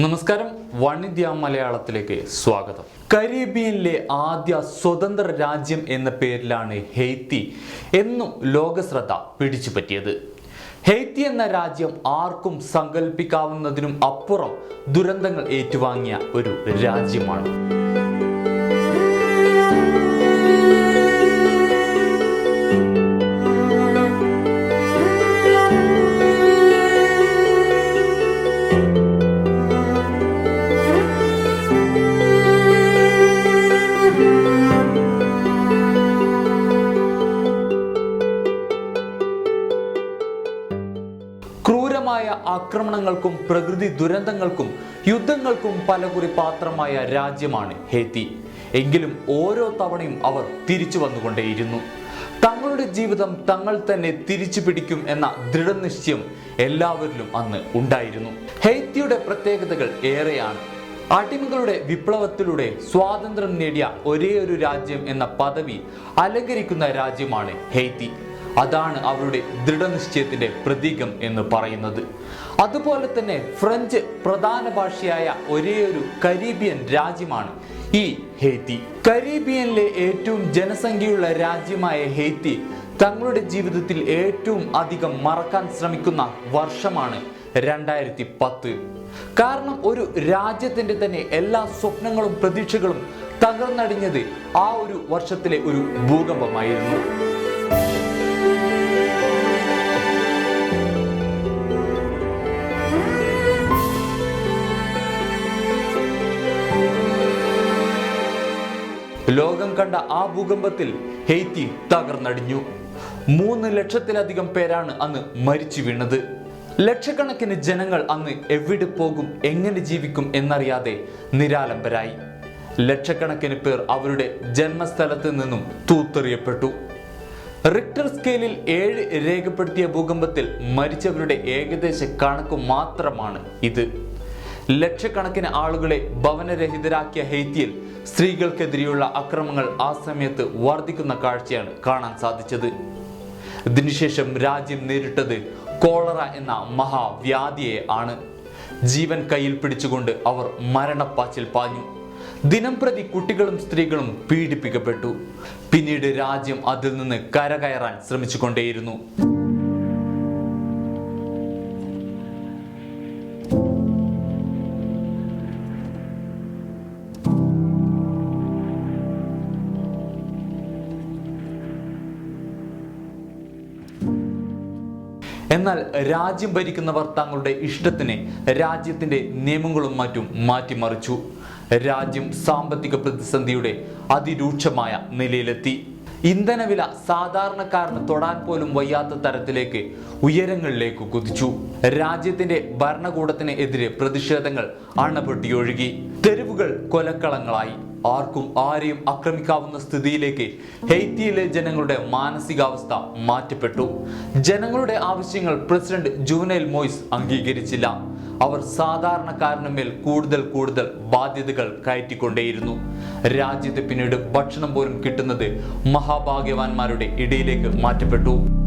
നമസ്കാരം. വണിദ്യ മലയാളത്തിലേക്ക് സ്വാഗതം. കരീബിയനിലെ ആദ്യ സ്വതന്ത്ര രാജ്യം എന്ന പേരിലാണ് ഹെയ്ത്തി എന്നും ലോകശ്രദ്ധ പിടിച്ചുപറ്റിയത്. ഹെയ്ത്തി എന്ന രാജ്യം ആർക്കും സങ്കല്പിക്കാവുന്നതിനും അപ്പുറം ദുരന്തങ്ങൾ ഏറ്റുവാങ്ങിയ ഒരു രാജ്യമാണ്. ആക്രമണങ്ങൾക്കും പ്രകൃതി ദുരന്തങ്ങൾക്കും യുദ്ധങ്ങൾക്കും പലകുറി പാത്രമായ രാജ്യമാണ് ഹേത്തി എങ്കിലും ഓരോ തവണയും അവർ തിരിച്ചു വന്നുകൊണ്ടേയിരുന്നു. തങ്ങളുടെ ജീവിതം തങ്ങൾ തന്നെ തിരിച്ചു പിടിക്കും എന്ന ദൃഢനിശ്ചയം എല്ലാവരിലും അന്ന് ഉണ്ടായിരുന്നു. ഹെയ്ത്തിയുടെ പ്രത്യേകതകൾ ഏറെയാണ്. അടിമകളുടെ വിപ്ലവത്തിലൂടെ സ്വാതന്ത്ര്യം നേടിയ ഒരേ ഒരു രാജ്യം എന്ന പദവി അലങ്കരിക്കുന്ന രാജ്യമാണ് ഹെയ്ത്തി അതാണ് അവരുടെ ദൃഢനിശ്ചയത്തിന്റെ പ്രതീകം എന്ന് പറയുന്നത്. അതുപോലെ തന്നെ ഫ്രഞ്ച് പ്രധാന ഭാഷയായ ഒരേയൊരു കരീബിയൻ രാജ്യമാണ് ഈ ഹെയ്ത്തി കരീബിയനിലെ ഏറ്റവും ജനസംഖ്യയുള്ള രാജ്യമായ ഹെയ്ത്തി തങ്ങളുടെ ജീവിതത്തിൽ ഏറ്റവും അധികം മറക്കാൻ ശ്രമിക്കുന്ന വർഷമാണ് രണ്ടായിരത്തി പത്ത് കാരണം ഒരു രാജ്യത്തിന്റെ തന്നെ എല്ലാ സ്വപ്നങ്ങളും പ്രതീക്ഷകളും തകർന്നടിഞ്ഞത് ആ ഒരു വർഷത്തിലെ ഒരു ഭൂകമ്പമായിരുന്നു. ലോകം കണ്ട ആ ഭൂകമ്പത്തിൽ ഹെയ്ത്തി തകർന്നടിഞ്ഞു. മൂന്ന് ലക്ഷത്തിലധികം പേരാണ് അന്ന് മരിച്ചു വീണത്. ലക്ഷക്കണക്കിന് ജനങ്ങൾ അന്ന് എവിടെ പോകും എങ്ങനെ ജീവിക്കും എന്നറിയാതെ നിരാലംബരായി. ലക്ഷക്കണക്കിന് പേർ അവരുടെ ജന്മസ്ഥലത്ത് നിന്നും തൂത്തെറിയപ്പെട്ടു. റിക്ടർ സ്കെയിലിൽ ഏഴ് രേഖപ്പെടുത്തിയ ഭൂകമ്പത്തിൽ മരിച്ചവരുടെ ഏകദേശ കണക്ക് മാത്രമാണ് ഇത്. ലക്ഷക്കണക്കിന് ആളുകളെ ഭവനരഹിതരാക്കിയ ഹെയ്ത്തിയിൽ സ്ത്രീകൾക്കെതിരെയുള്ള അക്രമങ്ങൾ ആ സമയത്ത് വർദ്ധിക്കുന്ന കാഴ്ചയാണ് കാണാൻ സാധിച്ചത്. ഇതിനുശേഷം രാജ്യം നേരിട്ടത് കോളറ എന്ന മഹാവ്യാധിയെ ആണ്. ജീവൻ കയ്യിൽ പിടിച്ചുകൊണ്ട് അവർ മരണപ്പാച്ചിൽ പാഞ്ഞു. ദിനംപ്രതി കുട്ടികളും സ്ത്രീകളും പീഡിപ്പിക്കപ്പെട്ടു. പിന്നീട് രാജ്യം അതിൽ നിന്ന് കരകയറാൻ ശ്രമിച്ചുകൊണ്ടേയിരുന്നു. എന്നാൽ രാജ്യം ഭരിക്കുന്നവർ തങ്ങളുടെ ഇഷ്ടത്തിന് രാജ്യത്തിന്റെ നിയമങ്ങളും മറ്റും മാറ്റിമറിച്ചു. രാജ്യം സാമ്പത്തിക പ്രതിസന്ധിയുടെ അതിരൂക്ഷമായ നിലയിലെത്തി. ഇന്ധനവില സാധാരണക്കാരന് തൊടാൻ പോലും വയ്യാത്ത തരത്തിലേക്ക് ഉയരങ്ങളിലേക്ക് കുതിച്ചു. രാജ്യത്തിന്റെ ഭരണകൂടത്തിന് എതിരെ പ്രതിഷേധങ്ങൾ അണപൊട്ടിയൊഴുകി. തെരുവുകൾ കൊലക്കളങ്ങളായി. ആർക്കും ആരെയും ആക്രമിക്കാവുന്ന സ്ഥിതിയിലേക്ക് ഹെയ്ത്തിയിലെ ജനങ്ങളുടെ മാനസികാവസ്ഥ മാറ്റപ്പെട്ടു. ജനങ്ങളുടെ ആവശ്യങ്ങൾ പ്രസിഡന്റ് ജൂനൈൽ മോയ്സ് അംഗീകരിച്ചില്ല. അവർ സാധാരണക്കാരന് മേൽ കൂടുതൽ കൂടുതൽ ബാധ്യതകൾ കയറ്റിക്കൊണ്ടേയിരുന്നു. രാജ്യത്ത് പിന്നീട് ഭക്ഷണം പോലും കിട്ടുന്നത് മഹാഭാഗ്യവാന്മാരുടെ ഇടയിലേക്ക് മാറ്റപ്പെട്ടു.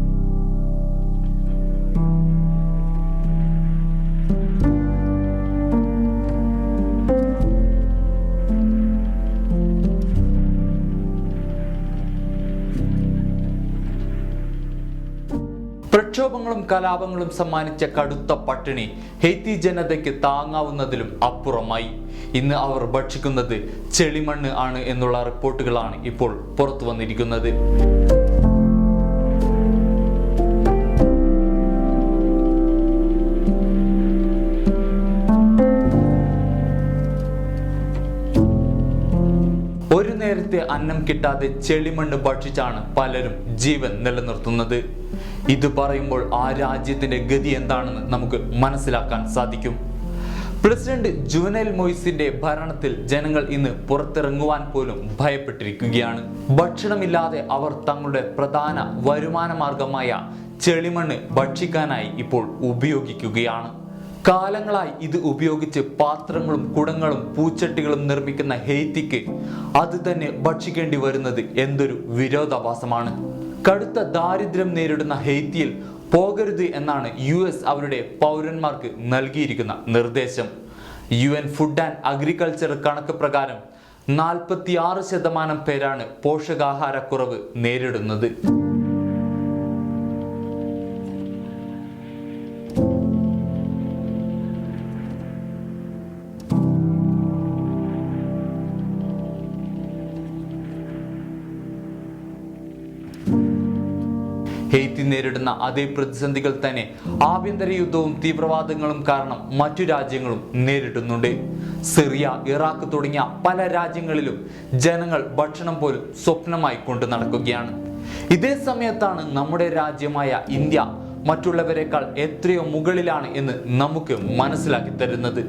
പ്രക്ഷോഭങ്ങളും കലാപങ്ങളും സമ്മാനിച്ച കടുത്ത പട്ടിണി ഹെയ്ത്തി ജനതയ്ക്ക് താങ്ങാവുന്നതിലും അപ്പുറമായി. ഇന്ന് അവർ ഭക്ഷിക്കുന്നത് ചെളിമണ്ണ് ആണ് എന്നുള്ള റിപ്പോർട്ടുകളാണ് ഇപ്പോൾ പുറത്തു വന്നിരിക്കുന്നത്. നേരത്തെ അന്നം കിട്ടാതെ ചെളിമണ്ണ് ഭക്ഷിച്ചാണ് പലരും ജീവൻ നിലനിർത്തുന്നത്. ഇത് പറയുമ്പോൾ ആ രാജ്യത്തിന്റെ ഗതി എന്താണെന്ന് നമുക്ക് മനസ്സിലാക്കാൻ സാധിക്കും. പ്രസിഡന്റ് ജുവനൽ മൊയ്സിന്റെ ഭരണത്തിൽ ജനങ്ങൾ ഇന്ന് പുറത്തിറങ്ങുവാൻ പോലും ഭയപ്പെട്ടിരിക്കുകയാണ്. ഭക്ഷണമില്ലാതെ അവർ തങ്ങളുടെ പ്രധാന വരുമാന മാർഗമായ ചെളിമണ്ണ് ഭക്ഷിക്കാനായി ഇപ്പോൾ ഉപയോഗിക്കുകയാണ്. കാലങ്ങളായി ഇത് ഉപയോഗിച്ച് പാത്രങ്ങളും കുടങ്ങളും പൂച്ചട്ടികളും നിർമ്മിക്കുന്ന ഹെയ്ത്തിക്ക് അത് തന്നെ ഭക്ഷിക്കേണ്ടി വരുന്നത് എന്തൊരു വിരോധാഭാസമാണ്. കടുത്ത ദാരിദ്ര്യം നേരിടുന്ന ഹെയ്ത്തിയിൽ പോകരുത് എന്നാണ് യു എസ് അവരുടെ പൗരന്മാർക്ക് നൽകിയിരിക്കുന്ന നിർദ്ദേശം. U N food and agriculture കണക്ക് പ്രകാരം നാൽപ്പത്തിയാറ് ശതമാനം പേരാണ് പോഷകാഹാരക്കുറവ് നേരിടുന്നത്. ഹെയ്ത്തി നേരിടുന്ന അതേ പ്രതിസന്ധികൾ തന്നെ ആഭ്യന്തര യുദ്ധവും തീവ്രവാദങ്ങളും കാരണം മറ്റു രാജ്യങ്ങളും നേരിടുന്നുണ്ട്. സിറിയ ഇറാഖ് തുടങ്ങിയ പല രാജ്യങ്ങളിലും ജനങ്ങൾ ഭക്ഷണം പോലും സ്വപ്നമായി കൊണ്ടു നടക്കുകയാണ്. ഇതേ സമയത്താണ് നമ്മുടെ രാജ്യമായ ഇന്ത്യ മറ്റുള്ളവരെക്കാൾ എത്രയോ മുകളിലാണ് എന്ന് നമുക്ക് മനസ്സിലാക്കി തരുന്നത്.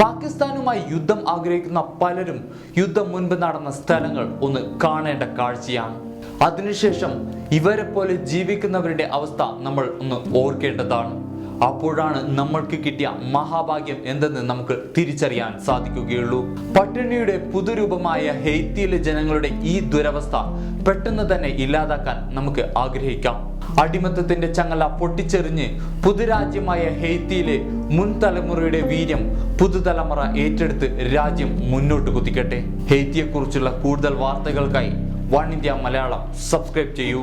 പാകിസ്ഥാനുമായി യുദ്ധം ആഗ്രഹിക്കുന്ന പലരും യുദ്ധം മുൻപ് നടന്ന സ്ഥലങ്ങൾ ഒന്ന് കാണേണ്ട കാഴ്ചയാണ്. അതിനുശേഷം ഇവരെ പോലെ ജീവിക്കുന്നവരുടെ അവസ്ഥ നമ്മൾ ഒന്ന് ഓർക്കേണ്ടതാണ്. അപ്പോഴാണ് നമ്മൾക്ക് കിട്ടിയ മഹാഭാഗ്യം എന്തെന്ന് നമുക്ക് തിരിച്ചറിയാൻ സാധിക്കുകയുള്ളൂ. പട്ടിണിയുടെ പുതുരൂപമായ ഹെയ്ത്തിയിലെ ജനങ്ങളുടെ ഈ ദുരവസ്ഥ പെട്ടെന്ന് തന്നെ ഇല്ലാതാക്കാൻ നമുക്ക് ആഗ്രഹിക്കാം. അടിമത്തത്തിന്റെ ചങ്ങല പൊട്ടിച്ചെറിഞ്ഞ് പുതുരാജ്യമായ ഹെയ്ത്തിയിലെ മുൻ തലമുറയുടെ വീര്യം പുതുതലമുറ ഏറ്റെടുത്ത് രാജ്യം മുന്നോട്ട് കുതിക്കട്ടെ. ഹെയ്ത്തിയെക്കുറിച്ചുള്ള കൂടുതൽ വാർത്തകൾക്കായി വൺ ഇന്ത്യ മലയാളം. സബ്സ്ക്രൈബ് ചെയ്യൂ.